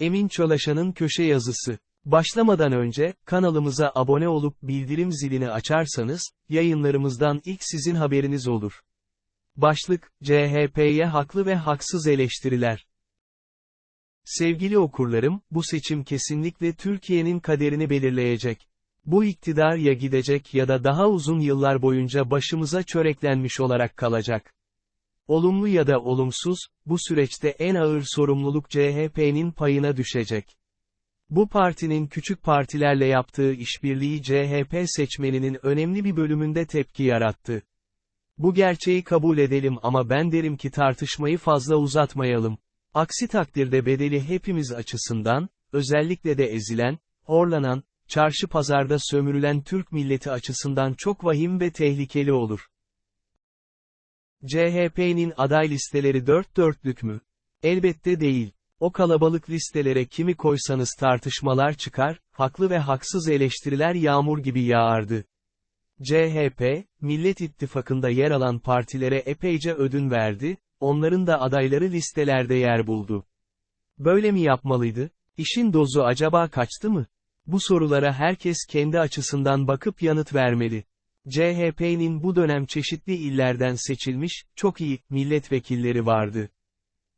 Emin Çolaşan'ın köşe yazısı. Başlamadan önce, kanalımıza abone olup bildirim zilini açarsanız, yayınlarımızdan ilk sizin haberiniz olur. Başlık, CHP'ye haklı ve haksız eleştiriler. Sevgili okurlarım, bu seçim kesinlikle Türkiye'nin kaderini belirleyecek. Bu iktidar ya gidecek ya da daha uzun yıllar boyunca başımıza çöreklenmiş olarak kalacak. Olumlu ya da olumsuz, bu süreçte en ağır sorumluluk CHP'nin payına düşecek. Bu partinin küçük partilerle yaptığı işbirliği CHP seçmeninin önemli bir bölümünde tepki yarattı. Bu gerçeği kabul edelim ama ben derim ki tartışmayı fazla uzatmayalım. Aksi takdirde bedeli hepimiz açısından, özellikle de ezilen, horlanan, çarşı pazarda sömürülen Türk milleti açısından çok vahim ve tehlikeli olur. CHP'nin aday listeleri dört dörtlük mü? Elbette değil. O kalabalık listelere kimi koysanız tartışmalar çıkar, haklı ve haksız eleştiriler yağmur gibi yağardı. CHP, Millet İttifakı'nda yer alan partilere epeyce ödün verdi, onların da adayları listelerde yer buldu. Böyle mi yapmalıydı? İşin dozu acaba kaçtı mı? Bu sorulara herkes kendi açısından bakıp yanıt vermeli. CHP'nin bu dönem çeşitli illerden seçilmiş, çok iyi, milletvekilleri vardı.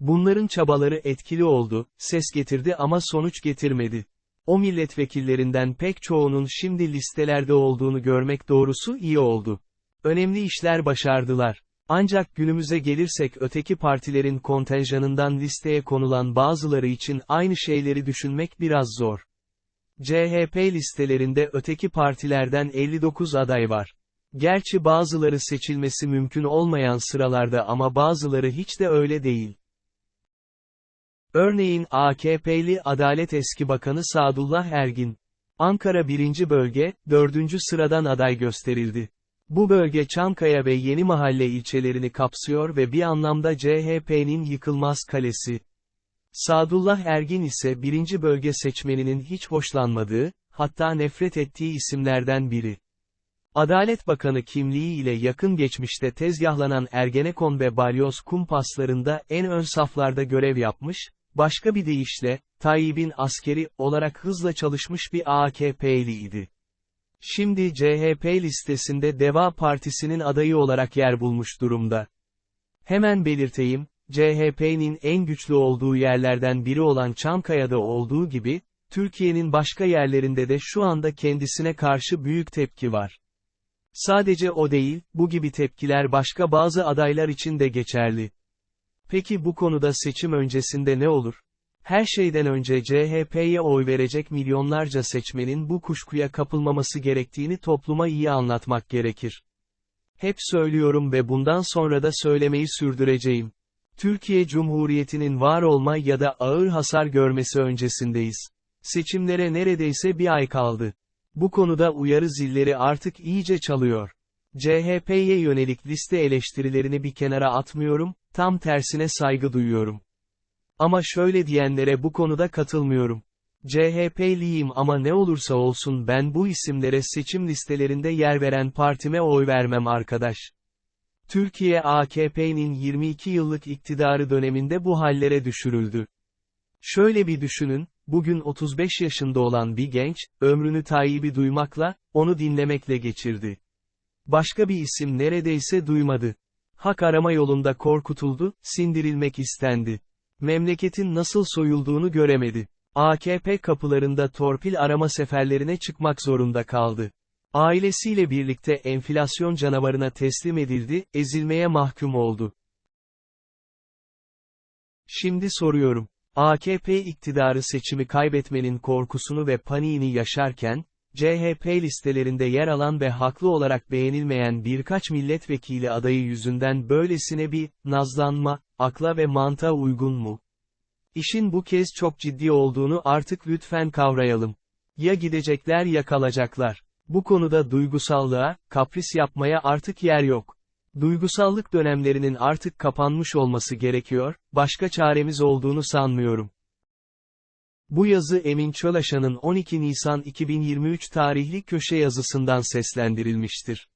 Bunların çabaları etkili oldu, ses getirdi ama sonuç getirmedi. O milletvekillerinden pek çoğunun şimdi listelerde olduğunu görmek doğrusu iyi oldu. Önemli işler başardılar. Ancak günümüze gelirsek öteki partilerin kontenjanından listeye konulan bazıları için aynı şeyleri düşünmek biraz zor. CHP listelerinde öteki partilerden 59 aday var. Gerçi bazıları seçilmesi mümkün olmayan sıralarda ama bazıları hiç de öyle değil. Örneğin AKP'li Adalet Eski Bakanı Sadullah Ergin. Ankara 1. Bölge, 4. sıradan aday gösterildi. Bu bölge Çankaya ve Yeni Mahalle ilçelerini kapsıyor ve bir anlamda CHP'nin yıkılmaz kalesi. Sadullah Ergin ise 1. bölge seçmeninin hiç hoşlanmadığı, hatta nefret ettiği isimlerden biri. Adalet Bakanı kimliği ile yakın geçmişte tezgahlanan Ergenekon ve Balyoz kumpaslarında en ön saflarda görev yapmış, başka bir deyişle, Tayyip'in askeri olarak hızla çalışmış bir AKP'liydi. Şimdi CHP listesinde Deva Partisi'nin adayı olarak yer bulmuş durumda. Hemen belirteyim, CHP'nin en güçlü olduğu yerlerden biri olan Çankaya'da olduğu gibi, Türkiye'nin başka yerlerinde de şu anda kendisine karşı büyük tepki var. Sadece o değil, bu gibi tepkiler başka bazı adaylar için de geçerli. Peki bu konuda seçim öncesinde ne olur? Her şeyden önce CHP'ye oy verecek milyonlarca seçmenin bu kuşkuya kapılmaması gerektiğini topluma iyi anlatmak gerekir. Hep söylüyorum ve bundan sonra da söylemeyi sürdüreceğim. Türkiye Cumhuriyeti'nin var olma ya da ağır hasar görmesi öncesindeyiz. Seçimlere neredeyse bir ay kaldı. Bu konuda uyarı zilleri artık iyice çalıyor. CHP'ye yönelik liste eleştirilerini bir kenara atmıyorum, tam tersine saygı duyuyorum. Ama şöyle diyenlere bu konuda katılmıyorum. CHP'liyim ama ne olursa olsun ben bu isimlere seçim listelerinde yer veren partime oy vermem arkadaş. Türkiye AKP'nin 22 yıllık iktidarı döneminde bu hallere düşürüldü. Şöyle bir düşünün, bugün 35 yaşında olan bir genç, ömrünü Tayyip'i duymakla, onu dinlemekle geçirdi. Başka bir isim neredeyse duymadı. Hak arama yolunda korkutuldu, sindirilmek istendi. Memleketin nasıl soyulduğunu göremedi. AKP kapılarında torpil arama seferlerine çıkmak zorunda kaldı. Ailesiyle birlikte enflasyon canavarına teslim edildi, ezilmeye mahkum oldu. Şimdi soruyorum. AKP iktidarı seçimi kaybetmenin korkusunu ve paniğini yaşarken, CHP listelerinde yer alan ve haklı olarak beğenilmeyen birkaç milletvekili adayı yüzünden böylesine bir, nazlanma, akla ve mantığa uygun mu? İşin bu kez çok ciddi olduğunu artık lütfen kavrayalım. Ya gidecekler ya kalacaklar. Bu konuda duygusallığa, kapris yapmaya artık yer yok. Duygusallık dönemlerinin artık kapanmış olması gerekiyor, başka çaremiz olduğunu sanmıyorum. Bu yazı Emin Çolaşan'ın 12 Nisan 2023 tarihli köşe yazısından seslendirilmiştir.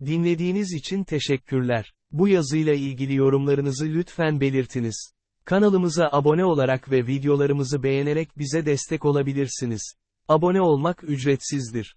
Dinlediğiniz için teşekkürler. Bu yazıyla ilgili yorumlarınızı lütfen belirtiniz. Kanalımıza abone olarak ve videolarımızı beğenerek bize destek olabilirsiniz. Abone olmak ücretsizdir.